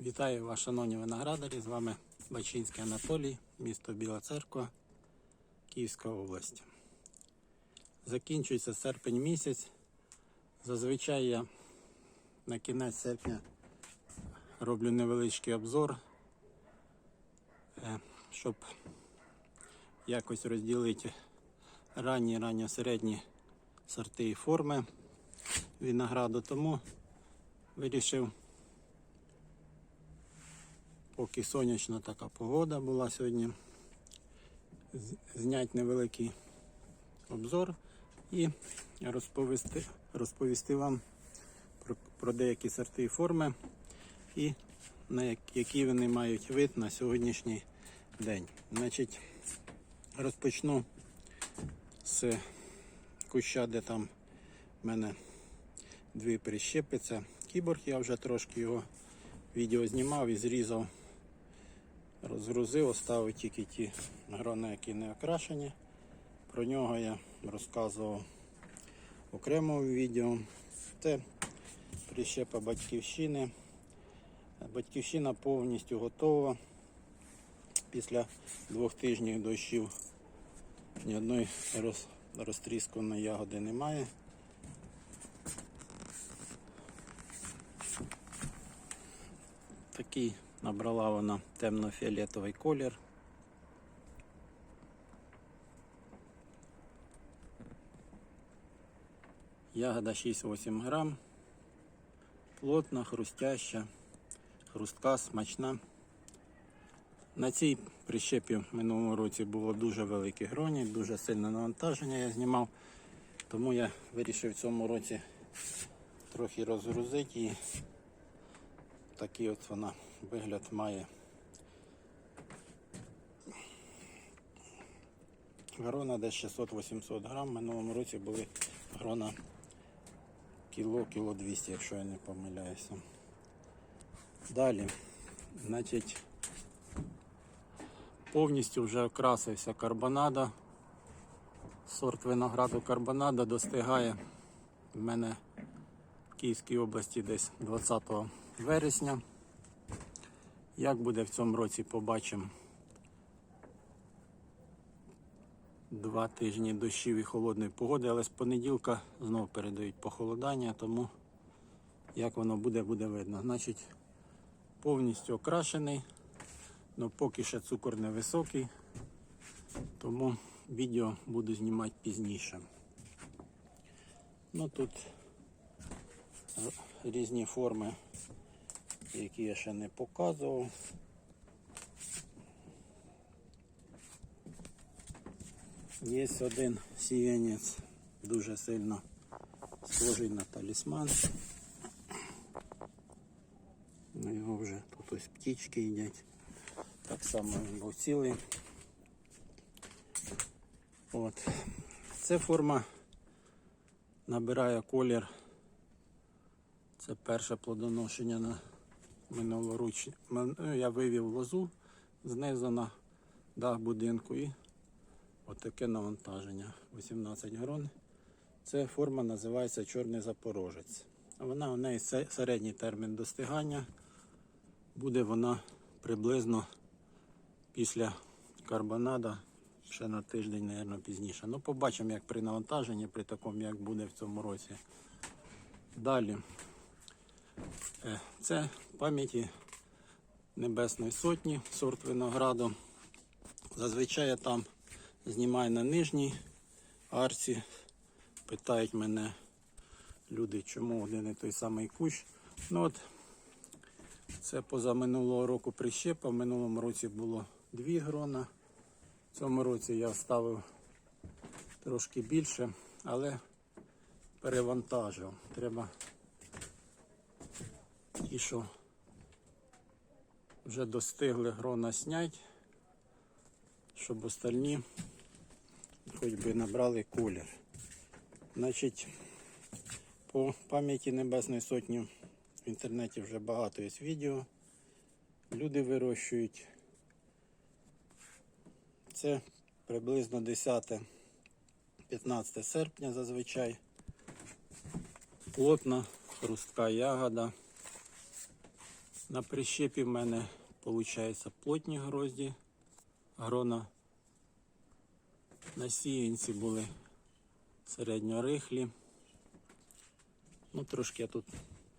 Вітаю вас, шановні виноградарі. З вами Бачинський Анатолій, місто Біла Церква, Київська область. Закінчується серпень місяць. Зазвичай я на кінець серпня роблю невеличкий обзор, е, щоб якось розділити ранні, ранньо середні сорти і форми винограду. Тому вирішив поки сонячна така погода була сьогодні. Зняти невеликий обзор і розповісти, розповісти вам про, про деякі сорти і форми і на як- які вони мають вид на сьогоднішній день. Значить, розпочну з куща, де там в мене дві прищепи. Це кіборг, я вже трошки його відео знімав і зрізав розгрузив, оставив тільки ті грони, які не окрашені. Про нього я розказував в окремому відео. Це прищепа батьківщини. Батьківщина повністю готова. Після двох тижнів дощів ні одної роз, розтрісканої ягоди немає. Такий набрала вона темно-фіолетовий колір. Ягода 6-8 грам. Плотна, хрустяща, хрустка, смачна. На цій прищепі в минулому році було дуже велике гроні, дуже сильне навантаження я знімав, тому я вирішив в цьому році трохи розгрузити її. Такий от вона вигляд має. Грона десь 600-800 грам. Минулому році були грона кіло, кіло 200, якщо я не помиляюся. Далі, значить, повністю вже окрасився карбонада. Сорт винограду карбонада достигає в мене в Київській області десь 20 вересня. Як буде в цьому році, побачимо. Два тижні дощів і холодної погоди, але з понеділка знову передають похолодання, тому як воно буде, буде видно. Значить, повністю окрашений, але поки ще цукор невисокий, тому відео буду знімати пізніше. Ну тут різні форми, які я ще не показував. Є один сіянець, дуже сильно схожий на талісман. Ну, його вже тут ось птічки їдять. Так само він був цілий. От. Це форма набирає колір. Це перше плодоношення на минулоріч. Ну, Я вивів лозу знизу на дах будинку і отаке навантаження. 18 грон. Це форма називається Чорний Запорожець. Вона у неї середній термін достигання. Буде вона приблизно після карбонада ще на тиждень, мабуть, пізніше. Ну, побачимо, як при навантаженні, при такому, як буде в цьому році. Далі. Е, Це пам'яті Небесної Сотні, сорт винограду. Зазвичай я там знімаю на нижній арці. Питають мене люди, чому один і той самий кущ. Ну от, це позаминулого року прищепа. В минулому році було дві грона. В цьому році я ставив трошки більше, але перевантажив. Треба ті, що вже достигли грона снять, щоб остальні хоч би набрали колір. Значить, по пам'яті Небесної Сотні в інтернеті вже багато є відео. Люди вирощують. Це приблизно 10-15 серпня зазвичай. Плотна хрустка ягода. На прищепі в мене виходить плотні грозді, грона. На сіянці були середньорихлі. Ну, трошки я тут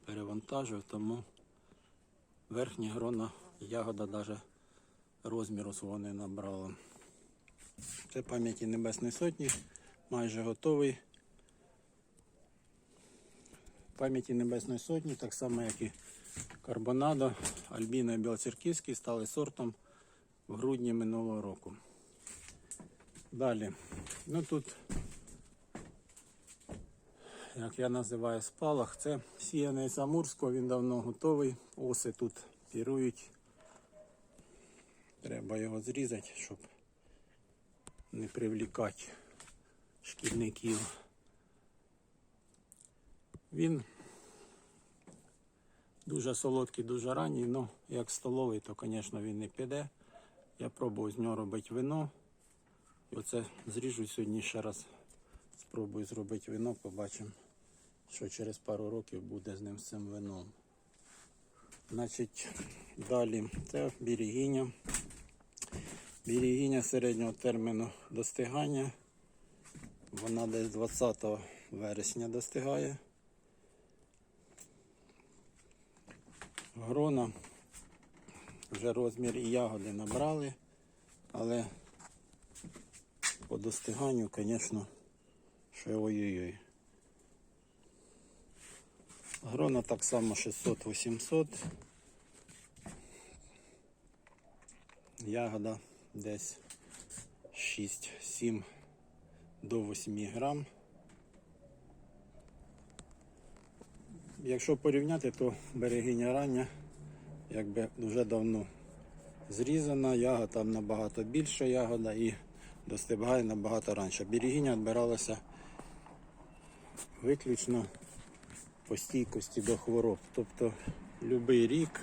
перевантажив, тому верхні грона ягода навіть розміру свого не набрала. Це пам'яті Небесної Сотні, майже готовий. Пам'яті Небесної Сотні, так само як і Карбонадо, Альбіна Білоцерківський стали сортом в грудні минулого року. Далі. Ну тут, як я називаю спалах, це сіяний з Амурського, він давно готовий. Оси тут пірують. Треба його зрізати, щоб не привлікати шкідників. Він дуже солодкий, дуже ранній, але як столовий, то, звісно, він не піде. Я пробую з нього робити вино. І оце зріжу сьогодні ще раз. Спробую зробити вино, побачимо, що через пару років буде з ним з цим вином. Значить, далі це бірігіня. Бірігіня середнього терміну достигання. Вона десь 20 вересня достигає. Грона вже розмір і ягоди набрали, але по достиганню, звісно, ще ой-ой-ой. Грона так само 600-800. Ягода десь 6-7 до 8 грам. Якщо порівняти, то берегиня рання якби дуже давно зрізана, ягода там набагато більша ягода і достигає набагато раніше. Берегиня відбиралася виключно по стійкості до хвороб. Тобто будь-який рік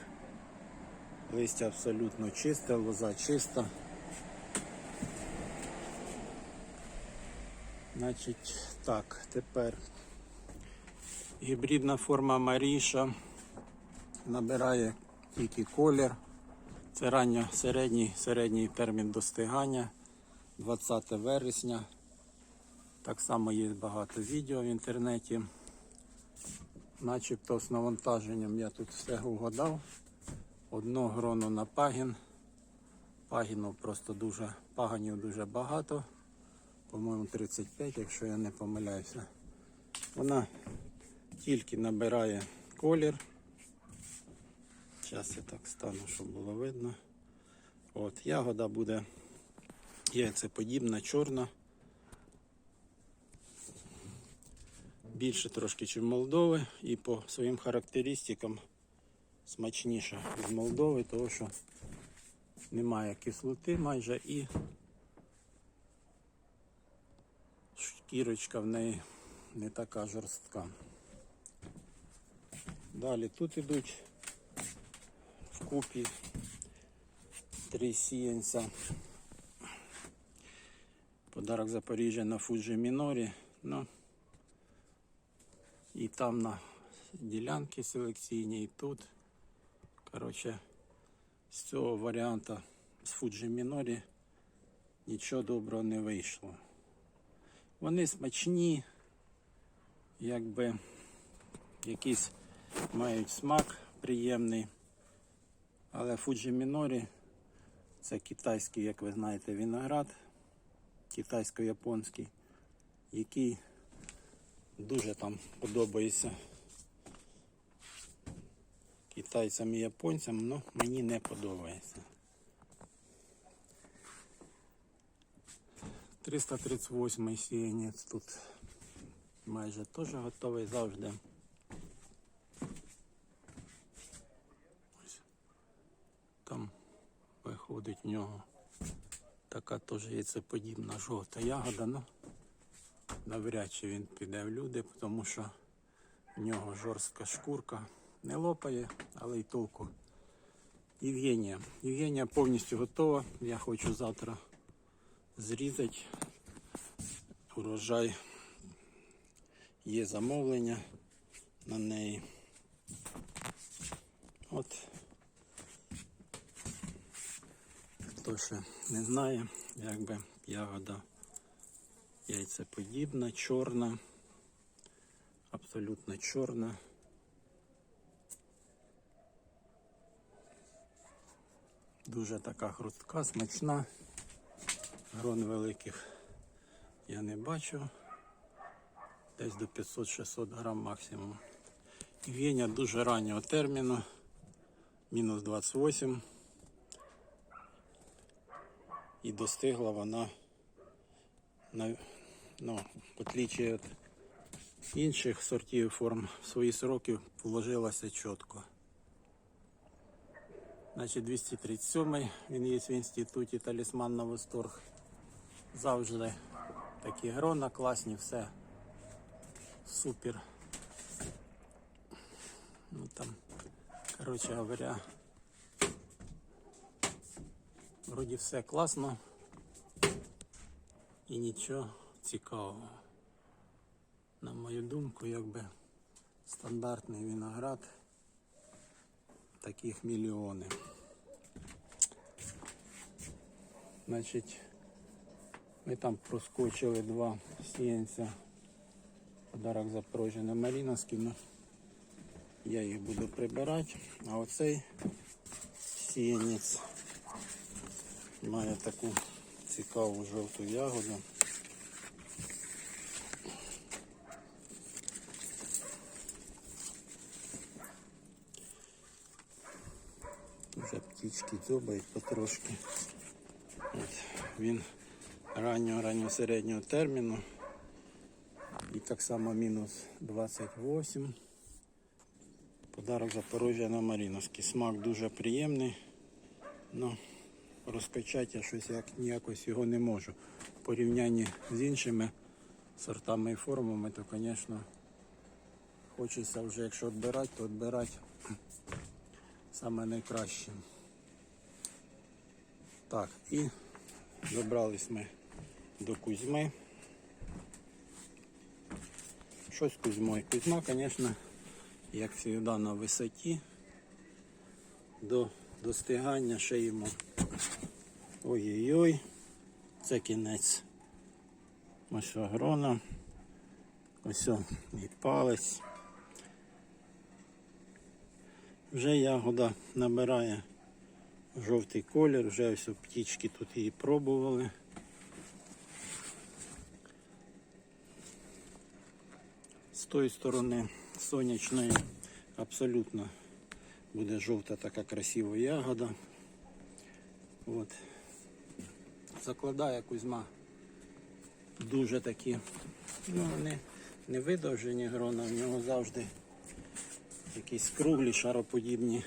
листя абсолютно чисте, лоза чиста. Значить, так, тепер гібридна форма Маріша набирає тільки колір. Це ранньо середній, середній термін достигання 20 вересня. Так само є багато відео в інтернеті. Начебто з навантаженням я тут все угадав. Одно гроно на пагін. Пагінів просто дуже, паганів дуже багато. По-моєму 35, якщо я не помиляюся. Вона тільки набирає колір. Зараз я так стану, щоб було видно. От, ягода буде яйцеподібна, чорна. Більше трошки, ніж Молдови, і по своїм характеристикам смачніша з Молдови, тому що немає кислоти майже і шкірочка в неї не така жорстка. Далі тут ідуть вкупі три сіянця. Подарок Запоріжжя на Фуджі Мінорі. Ну, і там на ділянки селекційні, і тут. Коротше, з цього варіанта з Фуджі Мінорі нічого доброго не вийшло. Вони смачні, якби якийсь мають смак приємний. Але Фуджі Мінорі це китайський, як ви знаєте, виноград, китайсько-японський, який дуже там подобається китайцям і японцям, але мені не подобається. 338 сіянець тут майже теж готовий завжди. Ось. Там виходить в нього така теж яйцеподібна жовта ягода, ну навряд чи він піде в люди, тому що в нього жорстка шкурка. Не лопає, але й толку. Євгенія. Євгенія повністю готова. Я хочу завтра зрізати. Урожай. Є замовлення на неї. От хто ще не знає, якби ягода яйцеподібна, чорна, абсолютно чорна. Дуже така хрустка, смачна. Грон великих я не бачу. Десь до 500-600 грам максимум. Веня дуже раннього терміну. Мінус 28. І достигла вона на, ну, в отличие від інших сортів форм, в свої сроки вложилася чітко. Значить 237 він є в інституті талісман на восторг. Завжди такі грона класні, все супер. Ну там, коротше говоря, вроді все класно і нічого цікавого. На мою думку, якби стандартний виноград таких мільйони. Значить, ми там проскочили два сіянця. Подарок Запорожжя на Маріновський. Ну, я їх буду прибирати. А оцей сіянець має таку цікаву жовту ягоду. Вже птічки дзьобають потрошки. От, він раннього, раннього середнього терміну. І так само мінус 28. Подарок Запорожжя на Маріновський. Смак дуже приємний. Ну, розкачати я щось як ніякось його не можу. В порівнянні з іншими сортами і формами, то, звісно, хочеться вже, якщо відбирати, то відбирати саме найкраще. Так, і добрались ми до Кузьми. Щось з Кузьмою. Кузьма, звісно, як завжди, на висоті. До достигання ще йому. Ой-ой-ой, це кінець. Ось. Ось о, і палець. Вже ягода набирає жовтий колір, вже ось птічки тут її пробували. З тої сторони сонячної абсолютно буде жовта така красива ягода. От. Закладає Кузьма дуже такі, ну не, не видовжені грона, в нього завжди якісь круглі, шароподібні.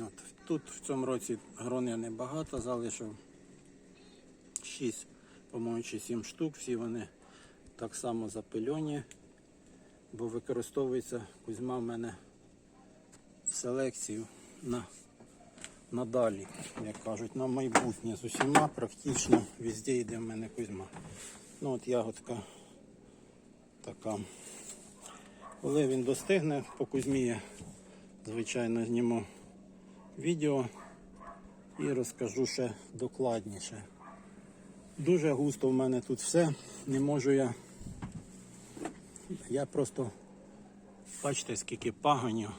От. Тут в цьому році грон я небагато залишив. 6, по-моєму, чи 7 штук, всі вони так само запильоні, бо використовується кузьма в мене в селекцію на, надалі, як кажуть, на майбутнє. З усіма практично везде йде в мене кузьма. Ну от ягодка така. Коли він достигне по кузьмі, я, звичайно, зніму відео і розкажу ще докладніше. Дуже густо в мене тут все. Не можу я. Я просто бачите, скільки паганів.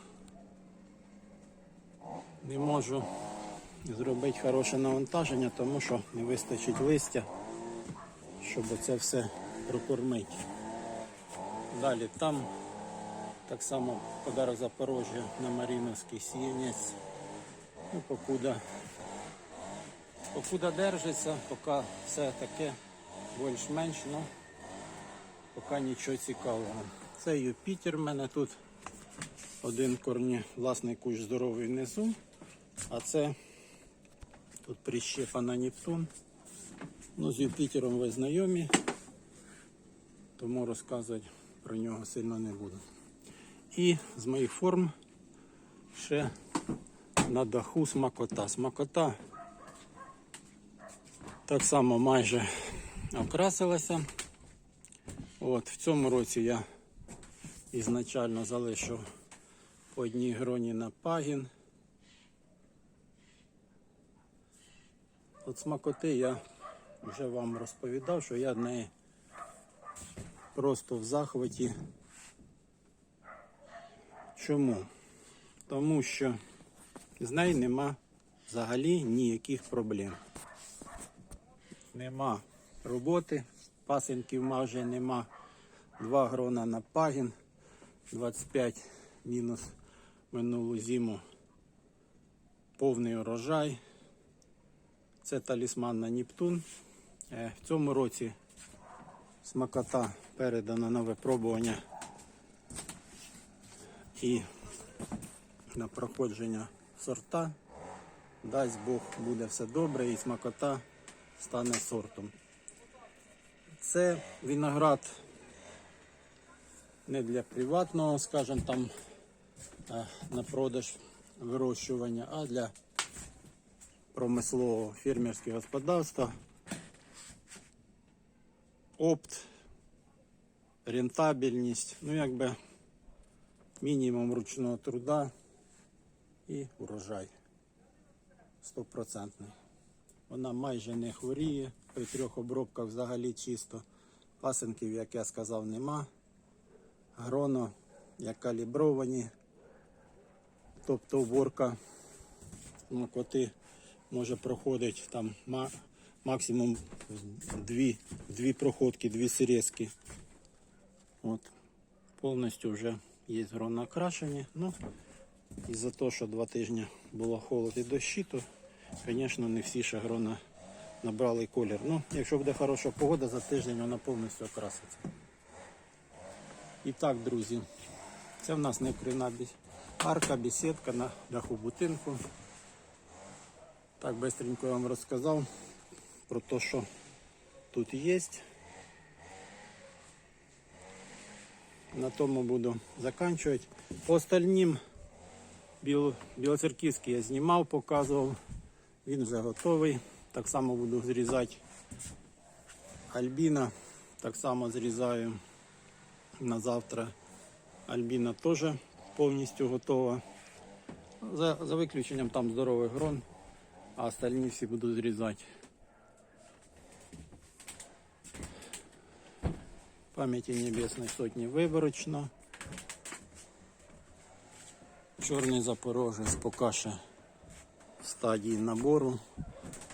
Не можу зробити хороше навантаження, тому що не вистачить листя, щоб це все прокормити. Далі там так само подарок Запорожжя на Маріновський сіянець. Ну, покуда, покуда держиться, поки все таке більш-менш, ну поки нічого цікавого. Це Юпітер в мене тут. Один корні, власний кущ здоровий внизу, а це тут прищепа Нептун. Ну, з Юпітером ви знайомі, тому розказувати про нього сильно не буду. І з моїх форм ще на даху смакота. Смакота так само майже окрасилася. От, в цьому році я ізначально залишив по одній гроні на пагін. От смакоти я вже вам розповідав, що я не просто в захваті. Чому? Тому що з нею нема взагалі ніяких проблем. Нема роботи, пасинків майже нема. Два грона на пагін, 25 мінус минулу зиму. Повний урожай. Це талісман на Нептун. Е, В цьому році смакота передана на випробування і на проходження сорта. Дасть Бог буде все добре і смакота стане сортом. Це виноград не для приватного, скажімо там, е, на продаж вирощування, а для промислового фермерського господарства. Опт, рентабельність, ну якби мінімум ручного труда і урожай стопроцентний. Вона майже не хворіє, при трьох обробках взагалі чисто. Пасенків, як я сказав, нема. Гроно як калібровані, тобто уборка макоти може проходить там максимум дві, дві проходки, дві срезки. От. Повністю вже є окрашені. Ну, із-за того, що два тижні було холод і дощі, то, звісно, не всі ще набрали колір. Ну, якщо буде хороша погода, за тиждень вона повністю окраситься. І так, друзі, це в нас некрина арка, бесідка на даху будинку. Так, быстренько я вам розказав про те, що тут є. На тому буду заканчивать. По остальним біл, білоцерківський я знімав, показував. Він вже готовий. Так само буду зрізати альбіна. Так само зрізаю на завтра. Альбіна теж повністю готова. За, за виключенням там здоровий грон, а остальні всі буду зрізати. Пам'яті Небесної Сотні виборочно. Чорний запорожець поки ще в стадії набору.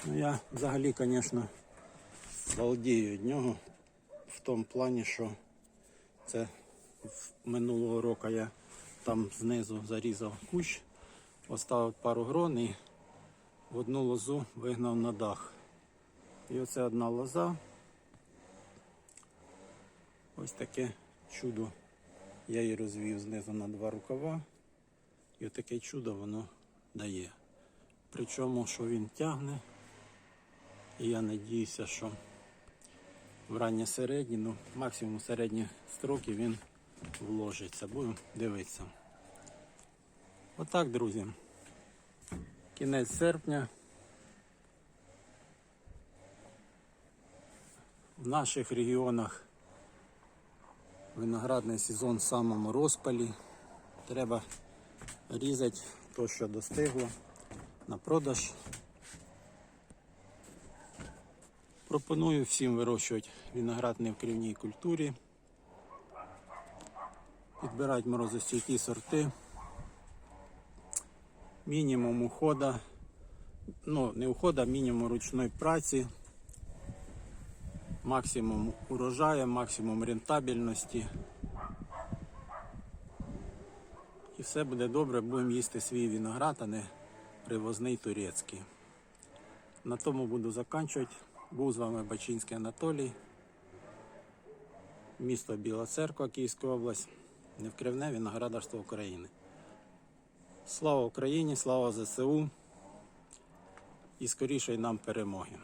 Ну, я взагалі, звісно, балдію від нього в тому плані, що це минулого року я там знизу зарізав кущ, оставив пару грон і в одну лозу вигнав на дах. І оце одна лоза. Ось таке чудо. Я її розвів знизу на два рукава. І отаке чудо воно дає. Причому, що він тягне. І я надіюся, що в раннє середні, ну максимум середні строки він вложиться. Будемо дивитися. Отак, друзі. Кінець серпня. В наших регіонах виноградний сезон в самому розпалі. Треба різати то, що достигло на продаж. Пропоную всім вирощувати виноград не в кривній культурі. Підбирати морозостійкі сорти. Мінімум ухода, ну не ухода, мінімум ручної праці. Максимум урожаю, максимум рентабельності. І все буде добре, будемо їсти свій виноград, а не привозний турецький. На тому буду заканчувати. Був з вами Бачинський Анатолій, місто Біла Церква, Київська область, невкривне виноградарство України. Слава Україні, слава ЗСУ і скорішої нам перемоги.